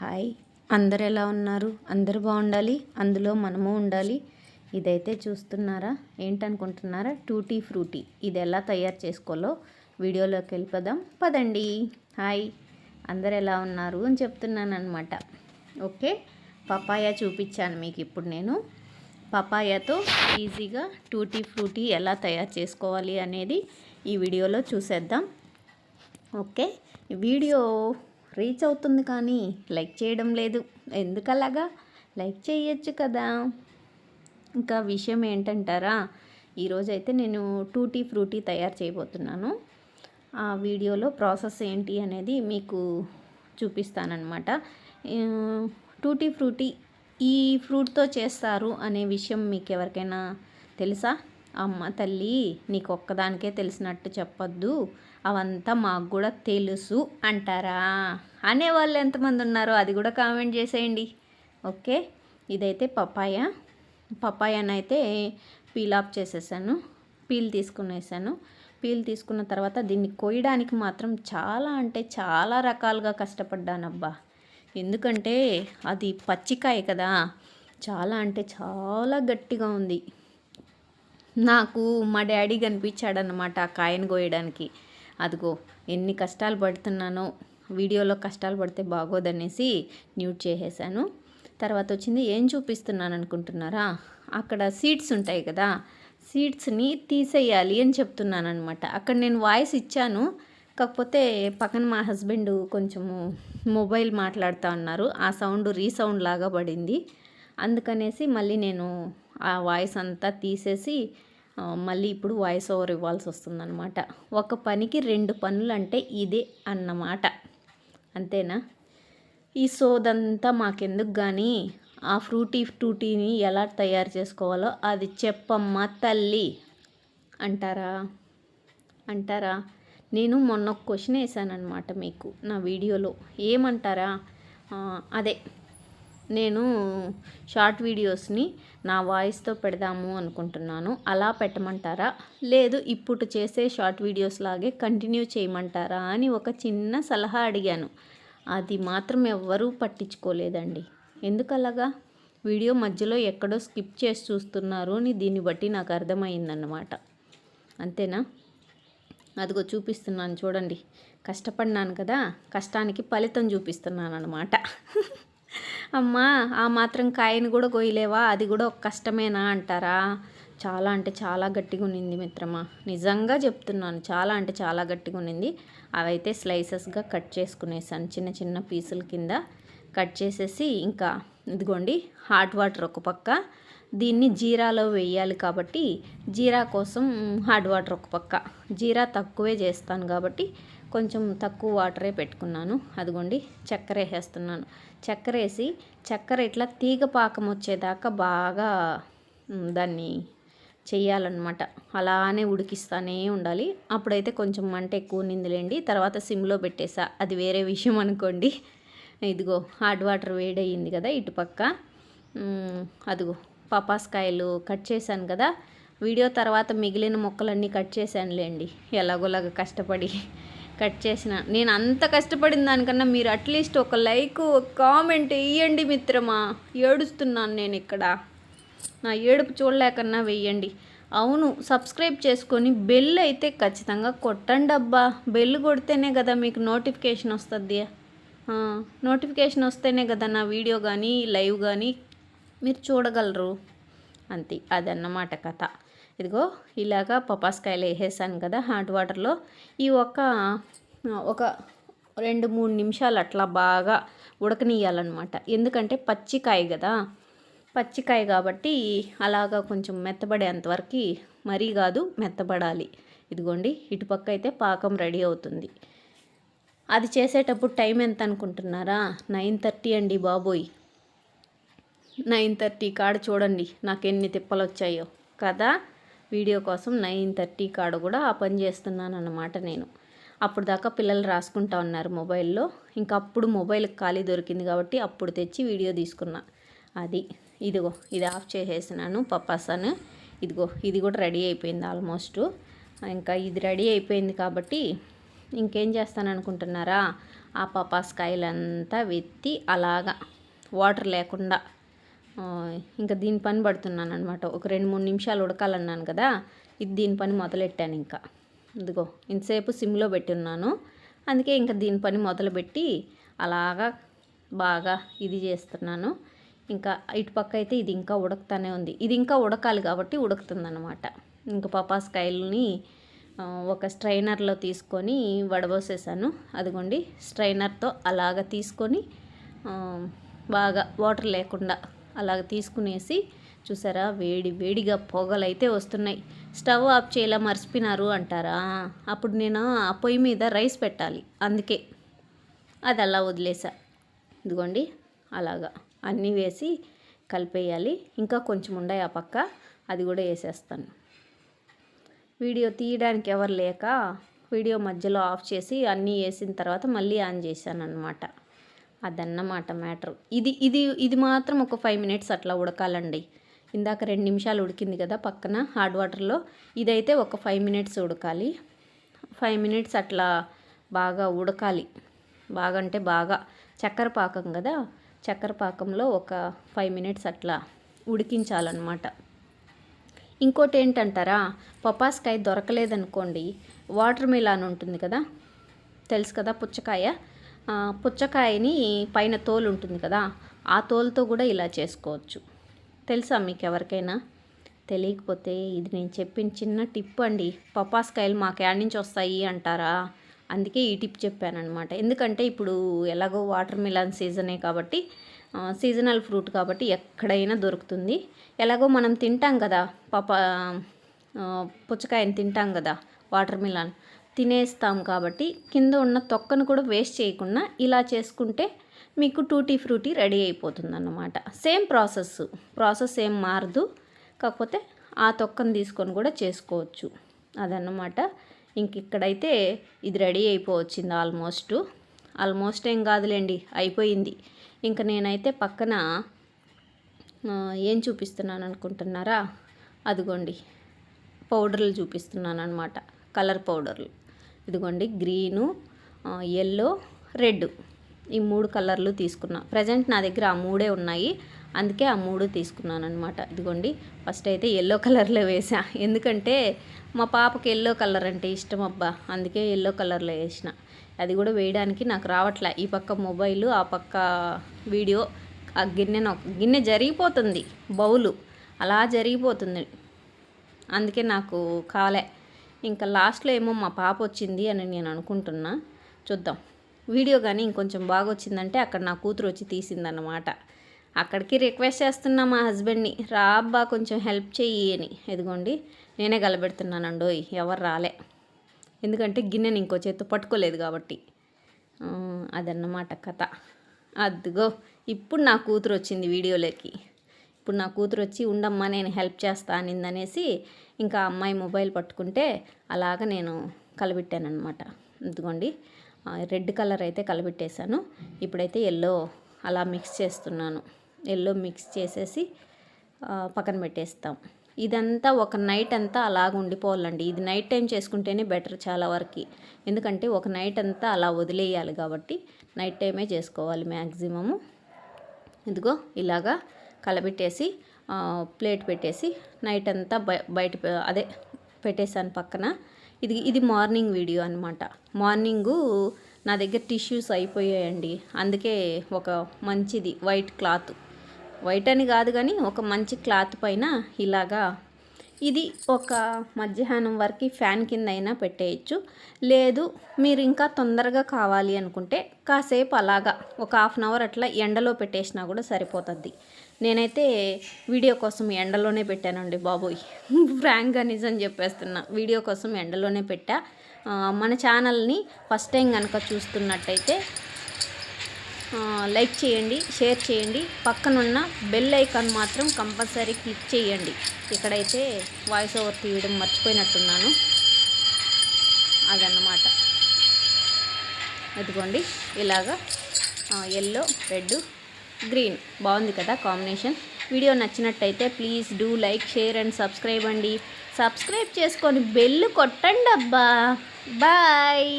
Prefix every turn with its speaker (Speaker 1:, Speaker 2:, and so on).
Speaker 1: Hi. అందరు ఎలా ఉన్నారు? అందరు బాగుండాలి? అందులో మనము ఉండాలి. ఇదైతే చూస్తున్నారా? ఏంటనుకుంటున్నారా? Tutti frutti. ఇది ఎలా తయారు చేసుకోవాలో వీడియోలోకి వెళ్ళిపోదాం. పదండి. హాయ్. అందరు ఎలా ఉన్నారు అని చెప్తున్నాను అనమాట ఓకే. పపాయ చూపించాను మీకు ఇప్పుడు నేను. పపాయాతో ఈజీగా టూటీ ఫ్రూటీ ఎలా తయారు చేసుకోవాలి అనేది ఈ వీడియోలో చూసేద్దాం. ఓకే. వీడియో రీచ్ అవుతుంది కానీ లైక్ చేయడం లేదు. ఎందుకలాగా? లైక్ చేయొచ్చు కదా. ఇంకా విషయం ఏంటంటారా? ఈరోజైతే నేను టూటీ ఫ్రూటీ తయారు చేయబోతున్నాను. ఆ వీడియోలో ప్రాసెస్ ఏంటి అనేది మీకు చూపిస్తానమాట టూటీ ఫ్రూటీ ఈ ఫ్రూట్తో చేస్తారు అనే విషయం మీకు ఎవరికైనా తెలుసా? అమ్మ తల్లి నీకు ఒక్కదానికే తెలిసినట్టు చెప్పొద్దు. అవంతా మాకు కూడా తెలుసు అంటారా? అనేవాళ్ళు ఎంతమంది ఉన్నారో అది కూడా కామెంట్ చేసేయండి. ఓకే? ఇదైతే పపాయ. పపాయనైతే పీల్ ఆఫ్ చేసేసాను. పీల్ తీసుకునేసాను. పీల్ తీసుకున్న తర్వాత దీన్ని కొయ్యడానికి మాత్రం చాలా అంటే చాలా రకాలుగా కష్టపడ్డానబ్బా. ఎందుకంటే అది పచ్చికాయ కదా. చాలా అంటే చాలా గట్టిగా ఉంది. నాకు మా డాడీ కనిపించాడనమాట ఆ కాయను కోయడానికి. అదిగో ఎన్ని కష్టాలు పడుతున్నానో వీడియోలో కష్టాలు పడితే బాగోదనేసి న్యూట్ చేసేసాను. తర్వాత వచ్చింది ఏం చూపిస్తున్నాను అనుకుంటున్నారా? అక్కడ సీడ్స్ ఉంటాయి కదా సీడ్స్ని తీసేయాలి అని చెప్తున్నాను అనమాట అక్కడ నేను వాయిస్ ఇచ్చాను కాకపోతే పక్కన మా హస్బెండ్ కొంచెము మొబైల్ మాట్లాడుతూ ఉన్నారు. ఆ సౌండ్ రీసౌండ్ లాగా పడింది. అందుకనేసి మళ్ళీ నేను ఆ వాయిస్ అంతా తీసేసి మళ్ళీ ఇప్పుడు వాయిస్ ఓవర్ ఇవ్వాల్సి వస్తుందన్నమాట. ఒక పనికి రెండు పనులు అంటే ఇదే అన్నమాట. అంతేనా? ఈ సోదంతా మాకెందుకు కానీ ఆ ఫ్రూటీ ఫ్రూటీని ఎలా తయారు చేసుకోవాలో అది చెప్పమ్మా తల్లి. అంటారా? అంటారా? నేను మొన్న క్వశ్చన్ వేసానమాట మీకు నా వీడియోలో. ఏమంటారా? అదే నేను షార్ట్ వీడియోస్ని నా వాయిస్తో పెడదాము అనుకుంటున్నాను. అలా పెట్టమంటారా? లేదు ఇప్పుడు చేసే షార్ట్ వీడియోస్ లాగే కంటిన్యూ చేయమంటారా అని ఒక చిన్న సలహా అడిగాను. అది మాత్రం ఎవ్వరూ పట్టించుకోలేదండి. ఎందుకలాగా? వీడియో మధ్యలో ఎక్కడో స్కిప్ చేసి చూస్తున్నారు అని దీన్ని బట్టి నాకు అర్థమైందన్నమాట. అంతేనా? అదిగో చూపిస్తున్నాను చూడండి. కష్టపడినాను కదా? కష్టానికి ఫలితం చూపిస్తున్నాను అనమాట అమ్మా ఆ మాత్రం కాయను కూడా కొయ్యలేవా? అది కూడా ఒక కష్టమేనా అంటారా? చాలా అంటే చాలా గట్టిగా ఉన్నింది మిత్రమా. నిజంగా చెప్తున్నాను చాలా అంటే చాలా గట్టిగా ఉన్నింది. అవైతే స్లైసెస్గా కట్ చేసుకునేసాను చిన్న చిన్న పీసుల కింద కట్ చేసేసి ఇంకా ఇదిగోండి హాట్ వాటర్ ఒక పక్క. దీన్ని జీరాలో వేయాలి కాబట్టి జీరా కోసం హాట్ వాటర్ ఒక పక్క. జీరా తక్కువే చేస్తాను కాబట్టి కొంచెం తక్కువ వాటరే పెట్టుకున్నాను. అదిగోండి చక్కెర వేసేస్తున్నాను చక్కెర వేసి చక్కెర ఇట్లా తీగ పాకం వచ్చేదాకా బాగా దాన్ని చేయాలన్నమాట అలానే ఉడికిస్తూనే ఉండాలి. అప్పుడైతే కొంచెం మంట ఎక్కువ నిందిలేండి తర్వాత సిమ్లో పెట్టేసా. అది వేరే విషయం అనుకోండి. ఇదిగో హాట్ వాటర్ వేడయింది కదా ఇటుపక్క అదిగో పపాస్కాయలు కట్ చేశాను కదా. వీడియో తర్వాత మిగిలిన మొక్కలన్నీ కట్ చేశానులేండి. ఎలాగోలాగా కష్టపడి కట్ చేసిన. నేను అంత కష్టపడిన దానికన్నా మీరు అట్లీస్ట్ ఒక లైక్ ఒక కామెంట్ ఇవ్వండి మిత్రమా. ఏడుస్తున్నాను నేను ఇక్కడ. నా ఏడుపు చూడలేకన్నా వెయ్యండి. అవును సబ్స్క్రైబ్ చేసుకొని బెల్ అయితే ఖచ్చితంగా కొట్టండి అబ్బా. బెల్ కొడితేనే కదా మీకు నోటిఫికేషన్ వస్తుంది. నోటిఫికేషన్ వస్తేనే కదా నా వీడియో కానీ లైవ్ కానీ మీరు చూడగలరు. అంతే అదన్నమాట కథ. ఇదిగో ఇలాగా పపాస్కాయలు వేసేసాను కదా హాట్ వాటర్లో. ఈ ఒక్క ఒక రెండు మూడు నిమిషాలు అట్లా బాగా ఉడకనియాలన్నమాట ఎందుకంటే పచ్చికాయ కదా. పచ్చికాయ కాబట్టి అలాగా కొంచెం మెత్తబడేంతవరకు మరీ కాదు మెత్తబడాలి. ఇదిగోండి ఇటుపక్క అయితే పాకం రెడీ అవుతుంది. అది చేసేటప్పుడు టైం ఎంత అనుకుంటున్నారా? నైన్ థర్టీ అండి బాబోయ్. నైన్ థర్టీ కాడ చూడండి నాకు ఎన్ని తిప్పలు వచ్చాయో కదా? వీడియో కోసం నైన్ థర్టీ కాడ కూడా ఆ పని చేస్తున్నాను అన్నమాట నేను. అప్పుడు దాకా పిల్లలు రాసుకుంటా ఉన్నారు మొబైల్లో. ఇంకా అప్పుడు మొబైల్కి ఖాళీ దొరికింది కాబట్టి అప్పుడు తెచ్చి వీడియో తీసుకున్నా. అది ఇదిగో ఇది ఆఫ్ చేసేసినాను పప్పాసన్. ఇదిగో ఇది కూడా రెడీ అయిపోయింది ఆల్మోస్ట్. ఇంకా ఇది రెడీ అయిపోయింది కాబట్టి ఇంకేం చేస్తాను అనుకుంటున్నారా ఆ పపాస్కాయలంతా వెత్తి అలాగా వాటర్ లేకుండా ఇంకా దీని పని పడుతున్నాను అనమాట ఒక రెండు మూడు నిమిషాలు ఉడకాలన్నాను కదా ఇది దీని పని మొదలెట్టాను ఇంకా. ఇదిగో ఇంతసేపు సిమ్లో పెట్టున్నాను. అందుకే ఇంకా దీని పని మొదలుపెట్టి అలాగా బాగా ఇది చేస్తున్నాను. ఇంకా ఇటుపక్క అయితే ఇది ఇంకా ఉడకతానే ఉంది. ఇది ఇంకా ఉడకాలి కాబట్టి ఉడుకుతుందన్నమాట. ఇంకా పపాస్కాయలని ఒక స్ట్రైనర్లో తీసుకొని వడబోసేసాను. అదిగోండి స్ట్రైనర్తో అలాగ తీసుకొని బాగా వాటర్ లేకుండా అలాగ తీసుకునేసి చూసారా వేడి వేడిగా పొగలు అయితే వస్తున్నాయి. స్టవ్ ఆఫ్ చేయలా మర్చిపోయినారు అంటారా? అప్పుడు నేను ఆ పొయ్యి మీద రైస్ పెట్టాలి అందుకే. అది అలా వదిలేసా. ఇదిగోండి అలాగా అన్నీ వేసి కలిపేయాలి. ఇంకా కొంచెం ఉండాయి ఆ పక్క అది కూడా వేసేస్తాను. వీడియో తీయడానికి ఎవరు లేక వీడియో మధ్యలో ఆఫ్ చేసి అన్నీ వేసిన తర్వాత మళ్ళీ ఆన్ చేశాను అనమాట అదన్నమాట మ్యాటర్. ఇది ఇది ఇది మాత్రం ఒక ఫైవ్ మినిట్స్ అట్లా ఉడకాలండి. ఇందాక రెండు నిమిషాలు ఉడికింది కదా పక్కన హార్డ్ వాటర్లో. ఇదైతే ఒక ఫైవ్ మినిట్స్ ఉడకాలి. ఫైవ్ మినిట్స్ అట్లా బాగా ఉడకాలి. బాగా అంటే బాగా చక్కెర పాకం కదా చక్కెర పాకంలో ఒక ఫైవ్ మినిట్స్ అట్లా ఉడికించాలన్నమాట. ఇంకోటి ఏంటంటారా పపాస్కాయ దొరకలేదనుకోండి వాటర్ మిలాన్ ఉంటుంది కదా తెలుసు కదా పుచ్చకాయ? పుచ్చకాయని పైన తోలు ఉంటుంది కదా ఆ తోలుతో కూడా ఇలా చేసుకోవచ్చు. తెలుసా మీకు ఎవరికైనా? తెలియకపోతే ఇది నేను చెప్పిన చిన్న టిప్ అండి. పపాస్కాయలు మా క్యాడ్ నుంచి వస్తాయి అంటారా? అందుకే ఈ టిప్ చెప్పానమాట ఎందుకంటే ఇప్పుడు ఎలాగో వాటర్ మిలాన్ సీజనే కాబట్టి సీజనల్ ఫ్రూట్ కాబట్టి ఎక్కడైనా దొరుకుతుంది. ఎలాగో మనం తింటాం కదా పప పుచ్చకాయని తింటాం కదా వాటర్ మిలాన్. తినేస్తాం కాబట్టి కింద ఉన్న తొక్కను కూడా వేస్ట్ చేయకుండా ఇలా చేసుకుంటే మీకు టూటీ ఫ్రూటీ రెడీ అయిపోతుంది అన్నమాట సేమ్ ప్రాసెస్ ప్రాసెస్ ఏం మారదు. కాకపోతే ఆ తొక్కను తీసుకొని కూడా చేసుకోవచ్చు. అదన్నమాట. ఇంక ఇక్కడైతే ఇది రెడీ అయిపోవచ్చింది ఆల్మోస్ట్. ఆల్మోస్ట్ ఏం కాదులేండి అయిపోయింది. ఇంకా నేనైతే పక్కన ఏం చూపిస్తున్నాను అనుకుంటున్నారా? అదిగోండి. పౌడర్లు చూపిస్తున్నాను అనమాట కలర్ పౌడర్లు. ఇదిగోండి గ్రీను ఎల్లో రెడ్. ఈ మూడు కలర్లు తీసుకున్నా. ప్రజెంట్ నా దగ్గర ఆ మూడే ఉన్నాయి. అందుకే ఆ మూడు తీసుకున్నాను అనమాట ఇదిగోండి ఫస్ట్ అయితే ఎల్లో కలర్లో వేసా ఎందుకంటే మా పాపకి ఎల్లో కలర్ అంటే ఇష్టం అబ్బా. అందుకే ఎల్లో కలర్లో వేసిన అది కూడా వేయడానికి నాకు రావట్లే. ఈ పక్క మొబైల్ ఆ పక్క వీడియో ఆ గిన్నె గిన్నె జరిగిపోతుంది. బౌలు. అలా జరిగిపోతుంది. అందుకే నాకు కాలే ఇంకా లాస్ట్లో ఏమో మా పాప వచ్చింది అని నేను అనుకుంటున్నా. చూద్దాం. వీడియో కానీ ఇంకొంచెం బాగా వచ్చిందంటే అక్కడ నా కూతురు వచ్చి తీసిందన్నమాట. అక్కడికి రిక్వెస్ట్ చేస్తున్నా మా హస్బెండ్ని. రా అబ్బా కొంచెం హెల్ప్ చెయ్యి అని. ఎదుగోండి నేనే గలబెడుతున్నానండో ఎవరు రాలే. ఎందుకంటే గిన్నెని ఇంకో చేత్తో పట్టుకోలేదు కాబట్టి. అదన్నమాట కథ. అదిగో ఇప్పుడు నా కూతురు వచ్చింది వీడియోలోకి. ఇప్పుడు నా కూతురు వచ్చి ఉండమ్మా నేను హెల్ప్ చేస్తా అనిందనేసి ఇంకా అమ్మాయి మొబైల్ పట్టుకుంటే అలాగ నేను కలబెట్టానమాట ఇదిగోండి రెడ్ కలర్ అయితే కలబెట్టేశాను. ఇప్పుడైతే ఎల్లో అలా మిక్స్ చేస్తున్నాను. ఎల్లో మిక్స్ చేసేసి పక్కన పెట్టేస్తాం. ఇదంతా ఒక నైట్ అంతా అలాగ ఉండిపోవాలండి. ఇది నైట్ టైం చేసుకుంటేనే బెటర్ చాలా వరకు. ఎందుకంటే ఒక నైట్ అంతా అలా వదిలేయాలి కాబట్టి నైట్ టైమే చేసుకోవాలి మ్యాక్సిమము ఇదిగో ఇలాగా కలబెట్టేసి ప్లేట్ పెట్టేసి నైట్ అంతా బయ బయట అదే పెట్టేశాను పక్కన. ఇది ఇది మార్నింగ్ వీడియో అనమాట మార్నింగు నా దగ్గర టిష్యూస్ అయిపోయాయండి. అందుకే ఒక మంచిది వైట్ క్లాత్. వైట్ అని కాదు కానీ ఒక మంచి క్లాత్ పైన ఇలాగా ఇది ఒక మధ్యాహ్నం వరకు ఫ్యాన్ కింద అయినా పెట్టేయచ్చు. లేదు మీరు ఇంకా తొందరగా కావాలి అనుకుంటే కాసేపు అలాగా ఒక హాఫ్ అన్ అవర్ అట్లా ఎండలో పెట్టేసినా కూడా సరిపోతుంది. నేనైతే వీడియో కోసం ఎండలోనే పెట్టానండి బాబోయ్. ఫ్రాంక్గా నిజం చెప్పేస్తున్నా. వీడియో కోసం ఎండలోనే పెట్టా. మన ఛానల్ని ఫస్ట్ టైం కనుక చూస్తున్నట్టయితే లైక్ చేయండి షేర్ చేయండి. పక్కనున్న బెల్ ఐకాన్ మాత్రం కంపల్సరీ క్లిక్ చేయండి. ఇక్కడైతే వాయిస్ ఓవర్ తీయడం మర్చిపోయినట్టున్నాను. అదన్నమాట. అదిగోండి ఇలాగా ఎల్లో రెడ్ గ్రీన్. బాగుంది కదా కాంబినేషన్. వీడియో నచ్చినట్టయితే please do like share and subscribe అండి. సబ్స్క్రైబ్ చేసుకొని బెల్ కొట్టండి అబ్బా బాయ్.